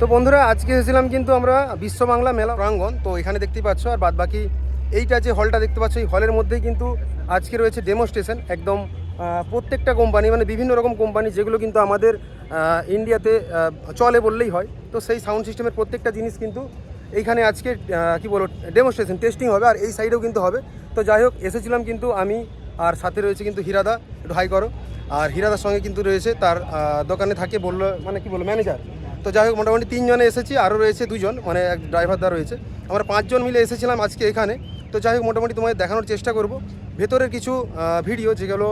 তো বন্ধুরা, আজকে এসেছিলাম কিন্তু আমরা বিশ্ব বাংলা মেলা প্রাঙ্গণ। তো এখানে দেখতেই পাচ্ছ, আর বাদ বাকি এইটা যে হলটা দেখতে পাচ্ছ, এই হলের মধ্যেই কিন্তু আজকে রয়েছে ডেমোস্ট্রেশন একদম প্রত্যেকটা কোম্পানি মানে বিভিন্ন রকম কোম্পানি যেগুলো কিন্তু আমাদের ইন্ডিয়াতে চলে বললেই হয়। তো সেই সাউন্ড সিস্টেমের প্রত্যেকটা জিনিস কিন্তু এইখানে আজকে কি বলব ডেমোস্ট্রেশন টেস্টিং হবে, আর এই সাইডেও কিন্তু হবে। তো যাই হোক, এসেছিলাম কিন্তু আমি, আর সাথে রয়েছে কিন্তু হীরাদা, একটু হাই করো। আর হীরাদার সঙ্গে কিন্তু রয়েছে তার দোকানে থাকে বলল মানে কি বলব ম্যানেজার তো যাই হোক, মোটামুটি তিনজনে এসেছি, আরও রয়েছে দুজন মানে এক ড্রাইভার ড্রাইভারদার রয়েছে। আমরা পাঁচজন মিলে এসেছিলাম আজকে এখানে। তো যাই হোক, মোটামুটি তোমাদের দেখানোর চেষ্টা করব। ভেতরের কিছু ভিডিও যেগুলো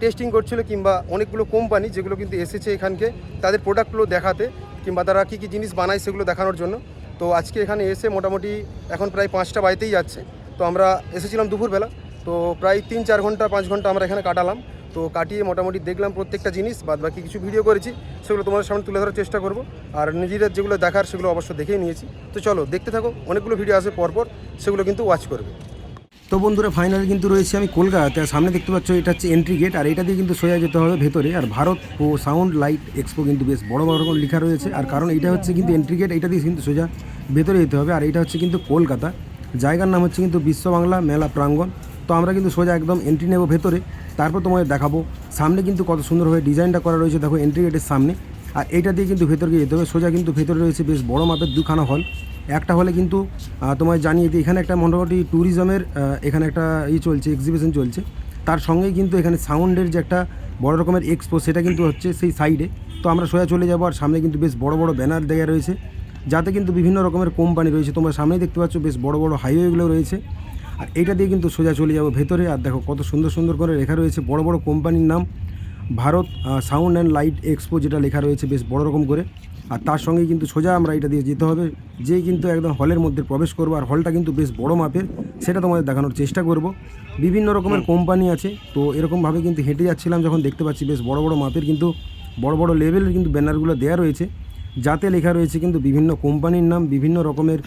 টেস্টিং করছিল কিংবা অনেকগুলো কোম্পানি যেগুলো কিন্তু এসেছে এখানকে, তাদের প্রোডাক্টগুলো দেখাতে, কিংবা তারা কী কী জিনিস বানায় সেগুলো দেখানোর জন্য। তো আজকে এখানে এসে মোটামুটি এখন প্রায় পাঁচটা বাড়িতেই যাচ্ছে। তো আমরা এসেছিলাম দুপুরবেলা। তো প্রায় তিন চার ঘণ্টা, পাঁচ ঘণ্টা আমরা এখানে কাটালাম। তো কাটিয়ে মোটামুটি দেখলাম প্রত্যেকটা জিনিস বাদ বাকি কিছু ভিডিও করেছি, সেগুলো তোমাদের সামনে তুলে ধরার চেষ্টা করব। আর নিজেদের যেগুলো দেখার, সেগুলো অবশ্য দেখেই নিয়েছি। তো চলো, দেখতে থাকো, অনেকগুলো ভিডিও আসে পরপর, সেগুলো কিন্তু ওয়াচ করবে। তো বন্ধুরা ফাইনালি কিন্তু রয়েছে আমি কলকাতাতে, আর সামনে দেখতে পাচ্ছ, এটা হচ্ছে এন্ট্রি গেট আর এটা দিয়ে কিন্তু সোজা যেতে হবে ভেতরে। আর ভারত ও সাউন্ড লাইট এক্সপো কিন্তু বেশ বড় বড় রকম লেখা রয়েছে। আর কারণ এটা হচ্ছে কিন্তু এন্ট্রি গেট এটা দিয়ে কিন্তু সোজা ভেতরে যেতে হবে। আর এটা হচ্ছে কিন্তু কলকাতা। জায়গার নাম হচ্ছে কিন্তু বিশ্ব বাংলা মেলা প্রাঙ্গণ। তো আমরা কিন্তু সোজা একদম এন্ট্রি নেব ভেতরে। তারপর তোমাদের দেখাবো। সামনে কিন্তু কত সুন্দরভাবে ডিজাইনটা করা রয়েছে, দেখো এন্ট্রি গেটের সামনে। আর এইটা দিয়ে কিন্তু ভেতরকে যেতে হবে। সোজা কিন্তু ভেতরে রয়েছে বেশ বড় মাপের দুখানা হল একটা হলে কিন্তু তোমায় জানিয়ে দিই, এখানে একটা মোটামুটি ট্যুরিজমের এখানে একটা ই চলছে এক্সিবিশন চলছে। তার সঙ্গেই কিন্তু এখানে সাউন্ডের যে একটা বড় রকমের এক্সপো সেটা কিন্তু হচ্ছে সেই সাইডে তো আমরা সোজা চলে যাব আর সামনে কিন্তু বেশ বড় বড় ব্যানার দেওয়া রয়েছে। যাতে কিন্তু বিভিন্ন রকমের কোম্পানি রয়েছে। তোমরা সামনেই দেখতে পাচ্ছ, বেশ বড় বড় হাইওয়েগুলো রয়েছে। আর এটা দিয়ে কিন্তু সোজা চলে যাব ভেতরে। আর দেখো কত সুন্দর সুন্দর করে লেখা রয়েছে, বড় বড় কোম্পানির নাম Bharat sound and light expo যেটা লেখা রয়েছে বেশ বড় রকম করে। আর তার সঙ্গে কিন্তু সোজা আমরা এটা দিয়ে যেতে হবে, যেই কিন্তু একদম হলের মধ্যে প্রবেশ করব। আর হলটা কিন্তু বেশ বড় মাপের, সেটা তোমাদের দেখানোর চেষ্টা করব। বিভিন্ন রকমের কোম্পানি আছে, তো এরকমভাবে কিন্তু হেঁটে যাচ্ছিলাম যখন দেখতে পাচ্ছি বেশ বড় বড় মাপের কিন্তু বড় বড় লেভেলের কিন্তু ব্যানারগুলো দেওয়া রয়েছে। যাতে লেখা রয়েছে কিন্তু বিভিন্ন কোম্পানির নাম, বিভিন্ন রকমের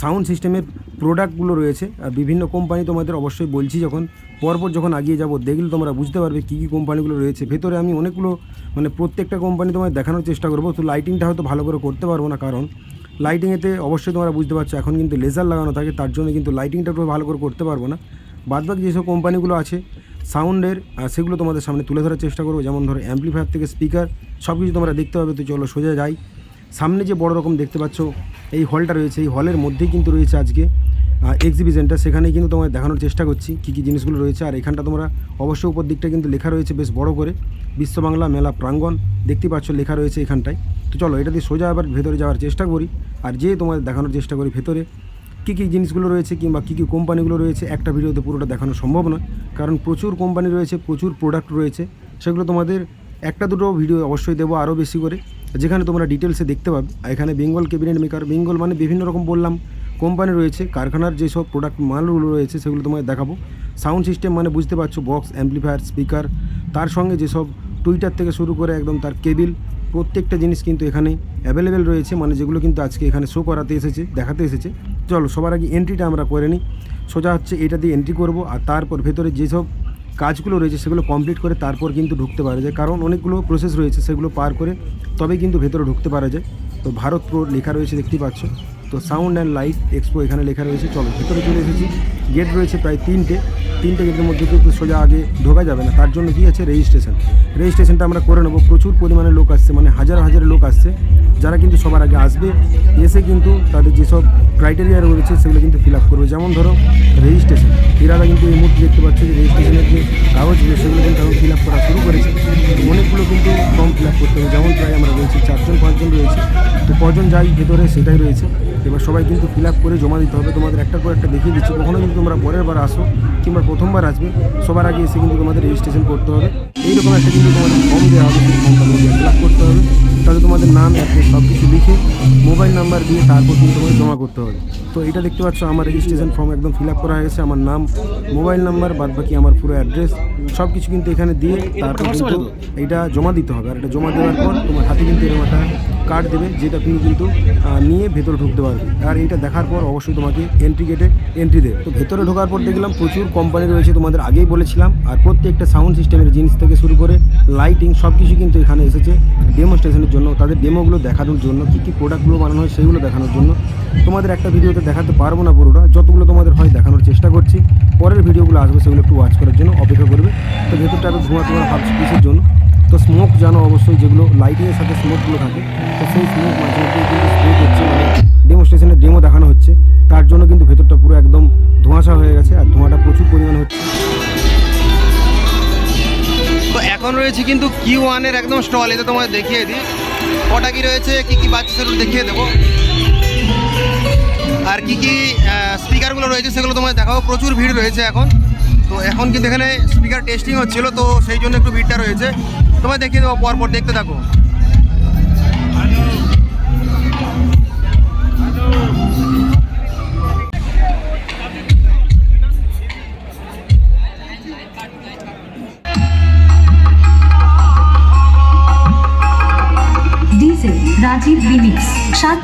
সাউন্ড সিস্টেমের প্রোডাক্টগুলো রয়েছে। আর বিভিন্ন কোম্পানি তোমাদের অবশ্যই বলছি যখন, পরপর যখন আগিয়ে যাব, দেখলে তোমরা বুঝতে পারবে কী কী কোম্পানিগুলো রয়েছে। ভেতরে আমি অনেকগুলো মানে প্রত্যেকটা কোম্পানি তোমায় দেখানোর চেষ্টা করব, তো লাইটিংটা হয়তো ভালো করে করতে পারব না, কারণ লাইটিংয়েতে অবশ্যই তোমরা বুঝতে পারছ, এখন কিন্তু লেজার লাগানো থাকে, তার জন্য কিন্তু লাইটিংটা একটু ভালো করে করতে পারব না। বাদবাকি যেসব কোম্পানিগুলো আছে, সাউন্ডের সেগুলো তোমাদের সামনে তুলে ধরার চেষ্টা করব, যেমন ধরো অ্যাম্পলিফায়ার থেকে স্পিকার সব কিছু তোমরা দেখতে পাবে, তো চলো সোজা যাই। সামনে যে বড় রকম দেখতে পাচ্ছ, এই হলটা রয়েছে। এই হলের মধ্যেই কিন্তু রয়েছে আজকে এক্সিবিশনটা সেখানেই কিন্তু তোমায় দেখানোর চেষ্টা করছি, কী কী জিনিসগুলো রয়েছে। আর এখানটা তোমরা অবশ্যই উপর দিকটা কিন্তু লেখা রয়েছে বেশ বড় করে। বিশ্ব বাংলা মেলা প্রাঙ্গণ, দেখতে পাচ্ছ লেখা রয়েছে এখানটায়। তো চলো, এটা দিয়ে সোজা আবার ভেতরে যাওয়ার চেষ্টা করি। আর যে তোমাদের দেখানোর চেষ্টা করি ভেতরে, কী কী জিনিসগুলো রয়েছে কিংবা কী কী কোম্পানিগুলো রয়েছে। একটা ভিডিওতে পুরোটা দেখানো সম্ভব নয়, কারণ প্রচুর কোম্পানি রয়েছে, প্রচুর প্রোডাক্ট রয়েছে। সেগুলো তোমাদের একটা দুটো ভিডিও অবশ্যই দেবো আরও বেশি করে। যেখানে তোমরা ডিটেলসে দেখতে পাবে। এখানে বেঙ্গল ক্যাবিনেট মেকার বেঙ্গল মানে বিভিন্ন রকম বললাম কোম্পানি রয়েছে, কারখানার যেসব প্রোডাক্ট মালগুলো রয়েছে সেগুলো তোমাদের দেখাবো। সাউন্ড সিস্টেম মানে বুঝতে পারছ বক্স অ্যাম্পলিফায়ার স্পিকার তার সঙ্গে যেসব টুইটার থেকে শুরু করে একদম তার কেবিল প্রত্যেকটা জিনিস কিন্তু এখানে অ্যাভেলেবেল রয়েছে মানে যেগুলো কিন্তু আজকে এখানে শো করাতে এসেছে, দেখাতে এসেছে। চলো, সবার আগে এন্ট্রিটা আমরা করে নিই। সোজা হচ্ছে এটা দিয়ে এন্ট্রি করব, আর তারপর ভেতরে যেসব কাজগুলো রয়েছে সেগুলো কমপ্লিট করে তারপর কিন্তু ঢুকতে পারা যায়। কারণ অনেকগুলো প্রসেস রয়েছে সেগুলো পার করে তবে কিন্তু ভেতরে ঢুকতে পারা যায়। তো ভারত প্রো লেখা রয়েছে, দেখতেই পাচ্ছ। তো সাউন্ড অ্যান্ড লাইট এক্সপো এখানে লেখা রয়েছে। চলো, ভেতরে চলে এসেছি। গেট রয়েছে প্রায় তিনটে। তিনটে গেটের মধ্যে কিন্তু সোজা আগে ঢোকা যাবে না, তার জন্য কি আছে রেজিস্ট্রেশন রেজিস্ট্রেশনটা আমরা করে নেব। প্রচুর পরিমাণে লোক আসছে মানে হাজার হাজার লোক আসছে। যারা কিন্তু সবার আগে আসবে, এসে কিন্তু তাদের যেসব ক্রাইটেরিয়া রয়েছে, সেগুলো কিন্তু ফিল আপ করবে। যেমন ধরো রেজিস্ট্রেশন এরা কিন্তু এই মুহূর্তে দেখতে পাচ্ছে যে রেজিস্ট্রেশনের যে কাগজগুলো সেগুলো কিন্তু এখন ফিল আপ করা শুরু করেছে। অনেকগুলো কিন্তু ফর্ম ফিল আপ করতে হবে। যেমন প্রায় আমরা রয়েছি চারজন, পাঁচজন রয়েছে। তো কজন যাই ভেতরে, সেটাই রয়েছে। এবার সবাই কিন্তু ফিল আপ করে জমা দিতে হবে। তোমাদের একটা করে একটা দেখিয়ে দিচ্ছি। কখনো কিন্তু তোমরা পরের বার আসো, কিংবা প্রথমবার আসবে সবার আগে এসে কিন্তু তোমাদের রেজিস্ট্রেশন করতে হবে। এইরকম একটা কিন্তু তোমাদের ফর্ম দেওয়া হবে সেই ফর্মটা তোমাদের ফিল আপ করতে হবে। তাহলে তোমাদের নাম অ্যাড্রেস সব কিছু লিখে মোবাইল নাম্বার দিয়ে তারপর কিন্তু তোমাদের জমা করতে হবে। তো এটা দেখতে পাচ্ছ আমার রেজিস্ট্রেশন ফর্ম একদম ফিল আপ করা হয়ে গেছে আমার নাম মোবাইল নাম্বার বাদ বাকি আমার পুরো অ্যাড্রেস সব কিছু কিন্তু এখানে দিয়ে তারপর কিন্তু এটা জমা দিতে হবে। আর এটা জমা দেওয়ার পর তোমার হাতে কিন্তু এরকম একটা কার্ড দেবে, যেটা তুমি কিন্তু নিয়ে ভেতরে ঢুকতে পারবে। আর এইটা দেখার পর অবশ্যই তোমাকে এন্ট্রি গেটে এন্ট্রি দেবে। তো ভেতরে ঢোকার পর দেখলাম প্রচুর কোম্পানি রয়েছে তোমাদের আগেই বলেছিলাম, আর প্রত্যেকটা সাউন্ড সিস্টেমের জিনিস থেকে শুরু করে লাইটিং সব কিছু কিন্তু এখানে এসেছে ডেমোস্ট্রেশনের জন্য, তাদের ডেমোগুলো দেখানোর জন্য, কী কী প্রোডাক্টগুলো বানানো হয় সেইগুলো দেখানোর জন্য। তোমাদের একটা ভিডিওতে দেখাতে পারব না পুরোটা, যতগুলো তোমাদের হয় দেখানোর চেষ্টা করছি। পরের ভিডিওগুলো আসবে সেগুলো একটু ওয়াচ করার জন্য অপেক্ষা করবে। তো ভেতরটা এত ধোঁয়া ধোঁয়া ভাবছি কিসের জন্য? তো স্মোক জানো অবশ্যই যেগুলো লাইটিংয়ের সাথে স্মোকগুলো থাকে, তো সেই স্মোক মাঝে মধ্যে কিন্তু স্প্রে করছে মানে ডেমোস্ট্রেশনের ডেমো দেখানো হচ্ছে। তার জন্য কিন্তু ভেতরটা পুরো একদম ধোঁয়াশা হয়ে গেছে আর ধোঁয়াটা প্রচুর পরিমাণে হচ্ছে। তো এখন রয়েছে কিন্তু কিউ ওয়ানের একদম স্টল এটা তোমায় দেখিয়ে দিই। কটা কি রয়েছে, কি কি বাচ্চা সেগুলো দেখিয়ে দেবো। আর কি কি স্পিকারগুলো রয়েছে সেগুলো তোমায় দেখাবো। প্রচুর ভিড় রয়েছে এখন। তো এখন কিন্তু এখানে স্পিকার টেস্টিং হচ্ছিল, তো সেই জন্য একটু ভিড়টা রয়েছে। তোমায় দেখিয়ে দেবো পরপর, দেখতে থাকো। রাজীব সাত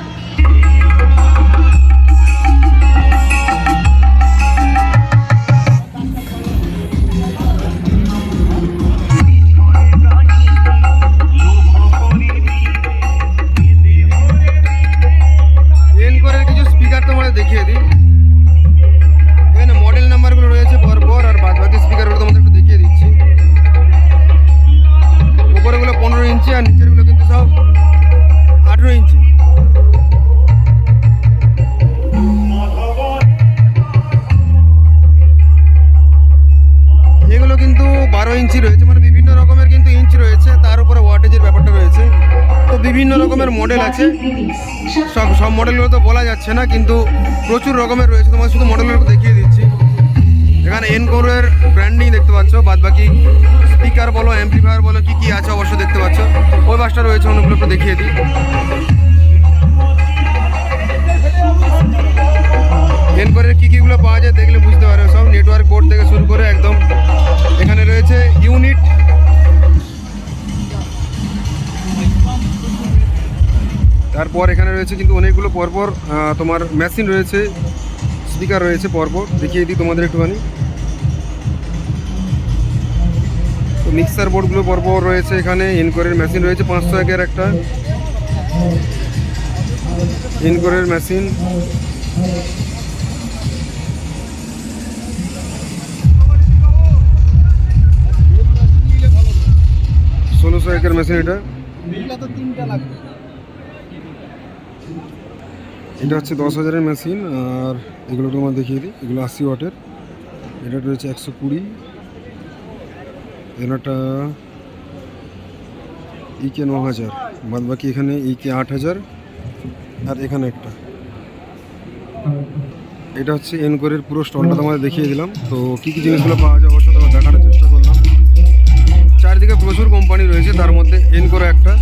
বিভিন্ন রকমের মডেল আছে। সব সব মডেলগুলো তো বলা যাচ্ছে না, কিন্তু প্রচুর রকমের রয়েছে। তোমার শুধু মডেলগুলো দেখিয়ে দিচ্ছি। এখানে এনকোরের ব্র্যান্ডিং দেখতে পাচ্ছ বাদ বাকি স্পিকার বলো অ্যাম্পলিফায়ার বলো, কি কি আছে অবশ্যই দেখতে পাচ্ছ। ওই বাসটা রয়েছে, অনেকগুলো একটু দেখিয়ে দিই। এনকোরের কী কীগুলো পাওয়া যায় দেখলে বুঝতে পারবে। সব নেটওয়ার্ক বোর্ড থেকে শুরু করে একদম এখানে রয়েছে ইউনিট তারপর এখানে রয়েছে কিন্তু অনেকগুলো পরপর তোমার মেশিন রয়েছে স্পিকার রয়েছে পরপর। দেখিয়ে দিই তোমাদের একটুখানি। তো মিক্সার বোর্ডগুলো পরপর রয়েছে এখানে ইনকোরের মেশিন রয়েছে পাঁচশো একের একটা। ইনকোরের মেশিন ষোলোশো একের মেশিন এটা। এটা হচ্ছে দশ হাজারের মেশিন আর এগুলো তোমার দেখিয়ে দিই। এগুলো আশি ওয়াটের। এটা রয়েছে একশো কুড়ি। এনাটা ইকে ন হাজার। বাদ বাকি এখানে ইকে আট হাজার, আর এখানে একটা। এটা হচ্ছে এনকোরের পুরো স্টলটা তোমাদের দেখিয়ে দিলাম। তো কী কী জিনিসগুলো পাওয়া যায় অবশ্যই তোমার দেখানোর চেষ্টা করলাম। চারিদিকে প্রচুর কোম্পানি রয়েছে, তার মধ্যে এনকোরে একটা।